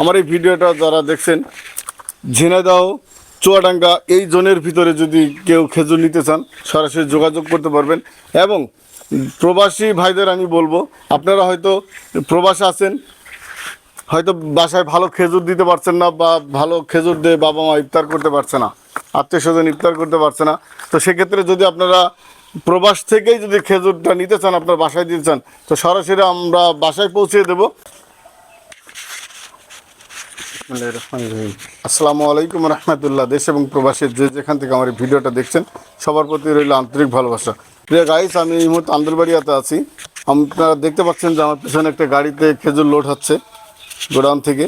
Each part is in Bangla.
আমার এই ভিডিওটা যারা দেখছেন ঝিনাইদহ চুয়াডাঙ্গা এই জোনের ভিতরে যদি কেউ খেজুর নিতে চান, সরাসরি যোগাযোগ করতে পারবেন। এবং প্রবাসী ভাইদের আমি বলব, আপনারা হয়তো প্রবাসে আছেন, হয়তো বাসায় ভালো খেজুর দিতে পারছেন না বা ভালো খেজুর দিয়ে বাবা মা ইফতার করতে পারছে না, আত্মীয় স্বজন ইফতার করতে পারছে না। তো সেক্ষেত্রে যদি আপনারা প্রবাস থেকেই যদি খেজুরটা নিতে চান, আপনার বাসায় দিতে চান, তো সরাসরি আমরা বাসায় পৌঁছে দেবো। আসসালামু আলাইকুম রহমতুল্লাহ। দেশ এবং প্রবাসের যে যেখান থেকে আমার এই ভিডিওটা দেখছেন সবার প্রতি রইল আন্তরিক ভালোবাসা। প্রিয় গাইস আমি এই মুহূর্তে আন্দরবাড়িয়াতে আছি। আপনারা দেখতে পাচ্ছেন যে আমার পিছনে একটা গাড়িতে খেজুর লোড হচ্ছে গোডাউন থেকে।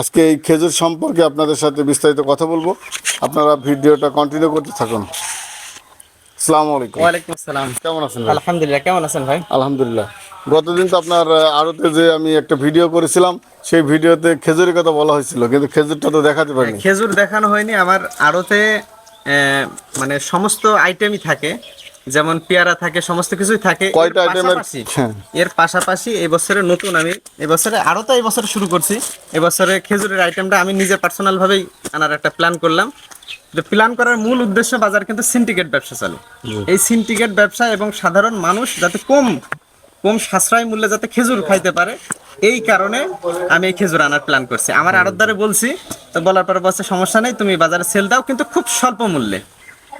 আজকে এই খেজুর সম্পর্কে আপনাদের সাথে বিস্তারিত কথা বলব। আপনারা ভিডিওটা কন্টিনিউ করতে থাকুন। আসসালামু আলাইকুম। ওয়ালাইকুম আসসালাম। কেমন আছেন আলহামদুলিল্লাহ কেমন আছেন ভাই? আলহামদুলিল্লাহ। গতদিন তো আপনার আড়তে যে আমি একটা ভিডিও করেছিলাম সেই ভিডিওতে খেজুরের কথা বলা হয়েছিল কিন্তু খেজুরটা তো দেখাতে পারিনি। খেজুর দেখানো হয়নি। আমার আড়তে মানে সমস্ত আইটেমই থাকে যেমন পেয়ারা থাকে সমস্ত কিছুই থাকে। কয়টা আইটেমের হ্যাঁ। এর পাশাপাশি এই বছরে নতুন আমি এবছরে আরও তো এই বছরে শুরু করছি। এবছরে খেজুরের আইটেমটা আমি নিজে পার্সোনাল ভাবেই আনার একটা প্ল্যান করলাম। তো প্ল্যান করার মূল উদ্দেশ্য বাজার কিন্তু সিন্ডিকেট ব্যবসা চালু। এই সিন্ডিকেট ব্যবসা এবং সাধারণ মানুষ যাতে কম কম সাশ্রয় মূল্যে যাতে খেজুর খাইতে পারে এই কারণে আমি এই খেজুর আনার প্ল্যান করছি। আমার আড়তদারে বলছি তো বলার পরে বলছে সমস্যা নেই তুমি বাজারে সেল দাও কিন্তু খুব স্বল্প মূল্যে।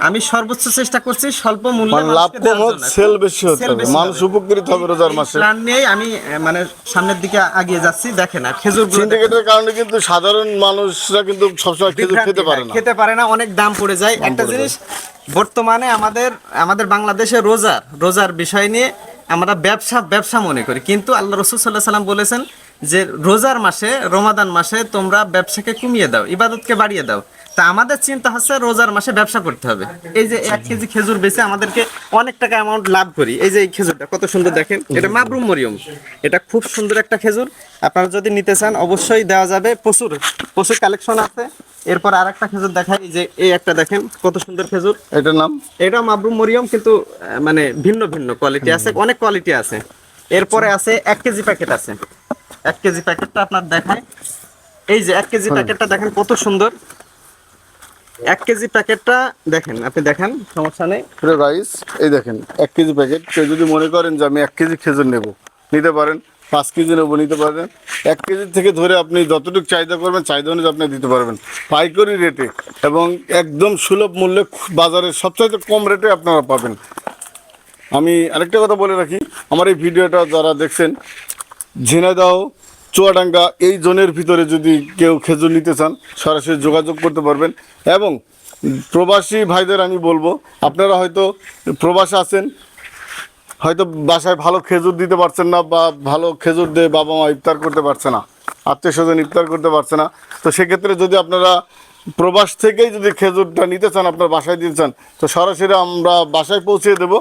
আমি সর্বোচ্চ চেষ্টা করছি স্বল্প মূল্যে মানে লাভ কম হোক সেল বেশি হতে মানুষ উপকৃত হবে রোজার মাসে। প্ল্যান নিয়েই আমি মানে সামনের দিকে আগিয়ে যাচ্ছি। দেখেন আর খেজুর সিন্ডিকেটের কারণে কিন্তু সাধারণ মানুষরা কিন্তু সবসময় খেজুর খেতে পারে না। খেতে পারে না অনেক দাম পড়ে যায়। একটা জিনিস বর্তমানে আমাদের আমাদের বাংলাদেশে রোজার রোজার বিষয় নিয়ে আমরা ব্যবসা ব্যবসা মনে করি। কিন্তু আল্লাহ রসুল সাল্লাহ সাল্লাম বলেছেন যে রোজার মাসে, রমাদান মাসে তোমরা ব্যবসাকে কমিয়ে দাও, ইবাদতকে বাড়িয়ে দাও। তা আমাদের চিন্তা হচ্ছে রোজার মাসে ব্যবসা করতে হবে। এই যে এক কেজি খেজুর বেচে আমাদেরকে অনেক টাকা অ্যামাউন্ট লাভ করি। এই যে এই খেজুরটা কত সুন্দর দেখেন। এটা মাবরুম মরিয়ম। এটা খুব সুন্দর একটা খেজুর। আপনারা যদি নিতে চান, অবশ্যই দেওয়া যাবে প্রচুর। প্রচুর কালেকশন আছে। এরপর আর একটা খেজুর দেখাই যে এই একটা দেখেন কত সুন্দর খেজুর। এটার নাম? এটা মাবরুম মরিয়ম কিন্তু মানে ভিন্ন ভিন্ন কোয়ালিটি আছে অনেক কোয়ালিটি আছে। এরপরে আছে এক কেজি প্যাকেট আছে। এক কেজি প্যাকেটটা আপনার দেখায় এই যে এক কেজি প্যাকেটটা দেখেন কত সুন্দর। এক কেজি প্যাকেটটা দেখেন আপনি দেখেন সমস্যা নেই। রাইস এই দেখেন এক কেজি প্যাকেট কেউ যদি মনে করেন যে আমি এক কেজি খেজুর নেব নিতে পারেন। পাঁচ কেজি নেব, নিতে পারেন এক কেজি থেকে ধরে আপনি যতটুকু চাহিদা করবেন, চাহিদা অনুযায়ী আপনি দিতে পারবেন। পাইকারি রেটে এবং একদম সুলভ মূল্যে বাজারে সবচাইতে কম রেটে আপনারা পাবেন। আমি আরেকটা কথা বলে রাখি, আমার এই ভিডিওটা যারা দেখছেন, ঝিনাইদহ, চুয়াডাঙ্গা, এই জোনের ভিতরে যদি কেউ খেজুর নিতে চান, সরাসরি যোগাযোগ করতে পারবেন। এবং প্রবাসী ভাইদের আমি বলব, আপনারা হয়তো প্রবাসে আছেন হয়তো বাসায় ভালো খেজুর দিতে পারছেন না বা ভালো খেজুর দিয়ে বাবা মা ইফতার করতে পারছে না আত্মীয় স্বজন ইফতার করতে পারছে না তো সেক্ষেত্রে যদি আপনারা প্রবাস থেকেই যদি খেজুরটা নিতে চান আপনার বাসায় দিতে চান তো সরাসরি আমরা বাসায় পৌঁছে দেব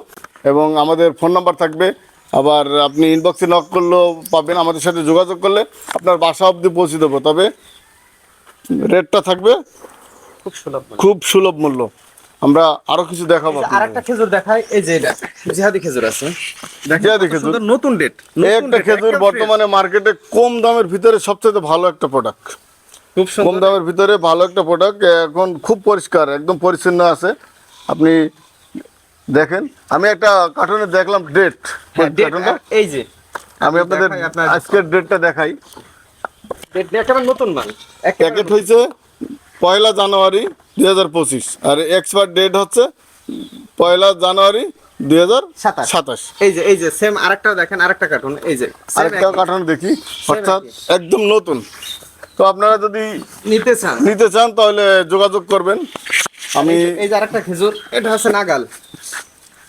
এবং আমাদের ফোন নাম্বার থাকবে। আবার আপনি ইনবক্সে নক করলেও পাবেন আমাদের সাথে যোগাযোগ করলে আপনার বাসা অবধি পৌঁছে দেবো। তবে রেটটা থাকবে খুব সুলভ খুব সুলভ মূল্য। আমরা আরও কিছু দেখাবো আর একটা খেজুর দেখাই এই যে এটা জিহাদি খেজুর আছে। জিহাদি খেজুর। নতুন ডেট একটা খেজুর বর্তমানে মার্কেটে কম দামের ভিতরে সবচেয়ে ভালো একটা প্রোডাক্ট খুব কম দামের ভিতরে ভালো একটা প্রোডাক্ট এখন খুব পরিষ্কার একদম পরিচ্ছন্ন আছে। আপনি দেখেন আমি একটা কার্টুনে দেখলাম ডেট হ্যাঁ, এই যে। আমি আপনাদের আজকের ডেটটা দেখাই। ডেট একেবারে নতুন মাল প্যাকেট হয়েছে পয়লা জানুয়ারি। দুই হাজার পঁচিশ। আর এক্সপায়ার ডেট হচ্ছে পয়লা জানুয়ারি দুই হাজার সাতাশ। এই যে এই যে সেম আরেকটা দেখেন আরেকটা কার্টুন এই যে আরেকটা কার্টুন দেখি অর্থাৎ একদম নতুন। তো আপনারা যদি নিতে চান। নিতে চান তাহলে যোগাযোগ করবেন। আমি এই যে- আরেকটা খেজুর এটা হচ্ছে নাগাল।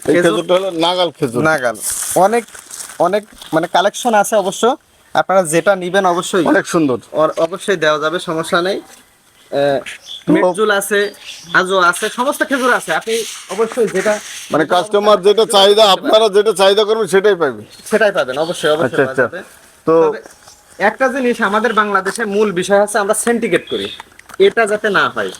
এই খেজুরটা হলো নাগাল খেজুর। নাগাল। অনেক অনেক মানে কালেকশন আছে অবশ্য। আপনারা যেটা নিবেন অবশ্যই অনেক সুন্দর। অবশ্যই দেওয়া যাবে সমস্যা নেই। মিটজুল আছে আজও আছে সমস্ত খেজুর আছে। আপনি অবশ্যই যেটা মানে কাস্টমার যেটা চাহিদা আপনারা যেটা চাহিদা করবেন সেটাই পাবেন। সেটাই পাবেন অবশ্যই অবশ্যই আচ্ছা, আচ্ছা। তো একটা জিনিস আমাদের বাংলাদেশে মূল বিষয় হচ্ছে আমরা সেন্টিকেট করি। এটা যাতে না হয়।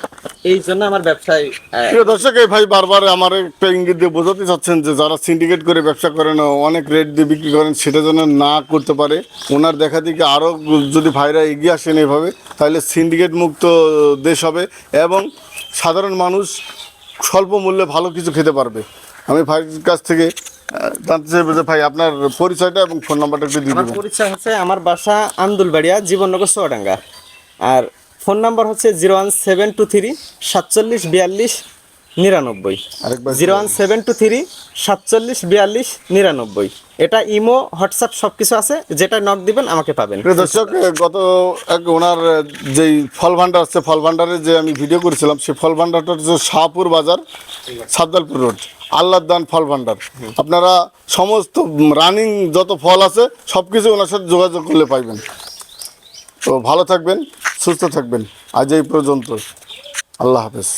এই জন্য আমার ব্যবসায় প্রিয় দর্শক এই ভাই বারবার আমার একটা ইঙ্গিত দিয়ে বোঝাতে চাচ্ছেন যে যারা সিন্ডিকেট করে ব্যবসা করেন অনেক রেট দিয়ে বিক্রি করেন সেটা যেন না করতে পারে। ওনার দেখা দিকে আরও যদি ভাইরা এগিয়ে আসেন এইভাবে তাহলে সিন্ডিকেট মুক্ত দেশ হবে এবং সাধারণ মানুষ স্বল্প মূল্যে ভালো কিছু খেতে পারবে। আমি ভাইয়ের কাছ থেকে জানতে চাইব যে ভাই আপনার পরিচয়টা এবং ফোন নাম্বারটা একটু দিয়ে আমার দেবেন। পরিচয় হচ্ছে আমার বাসা আন্দুলবাড়িয়া জীবননগর চুয়াডাঙ্গা আর ফোন নাম্বার হচ্ছে zero one seven two three সাতচল্লিশ বিয়াল্লিশ নিরানব্বই। Zero one seven two three সাতচল্লিশ বিয়াল্লিশ নিরানব্বই। এটা ইমো হোয়াটসঅ্যাপ সব কিছু আছে যেটা নক দিবেন আমাকে পাবেন। দর্শক গত এক ওনার যেই ফল ভান্ডার আছে ফল ভান্ডারে যে আমি ভিডিও করেছিলাম সেই ফল ভান্ডারটা হচ্ছে শাহপুর বাজার সাদ্দালপুর রোড আল্লাহ দান ফল ভান্ডার আপনারা সমস্ত রানিং যত ফল আছে সব কিছু ওনার সাথে যোগাযোগ করলে পাইবেন। তো ভালো থাকবেন সুস্থ থাকবেন। আজ এই পর্যন্ত আল্লাহ হাফেজ।